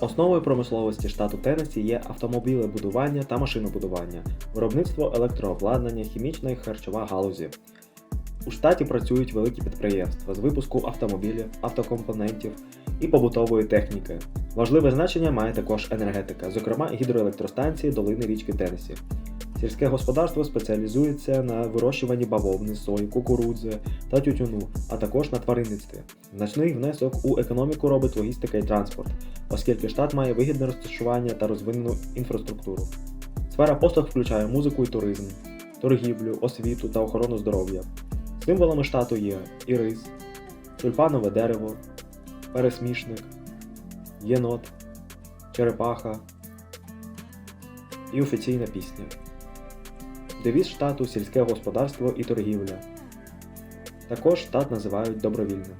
Основою промисловості штату Теннессі є автомобілебудування та машинобудування, виробництво електрообладнання, хімічна і харчова галузі. У штаті працюють великі підприємства з випуску автомобілів, автокомпонентів і побутової техніки. Важливе значення має також енергетика, зокрема гідроелектростанції долини річки Теннессі. Сільське господарство спеціалізується на вирощуванні бавовни, сої, кукурудзи та тютюну, а також на тваринництві. Значний внесок у економіку робить логістика і транспорт, оскільки штат має вигідне розташування та розвинену інфраструктуру. Сфера послуг включає музику і туризм, торгівлю, освіту та охорону здоров'я. Символами штату є ірис, тюльпанове дерево, пересмішник, єнот, черепаха і офіційна пісня. Девіз штату сільське господарство і торгівля. Також штат називають добровільним.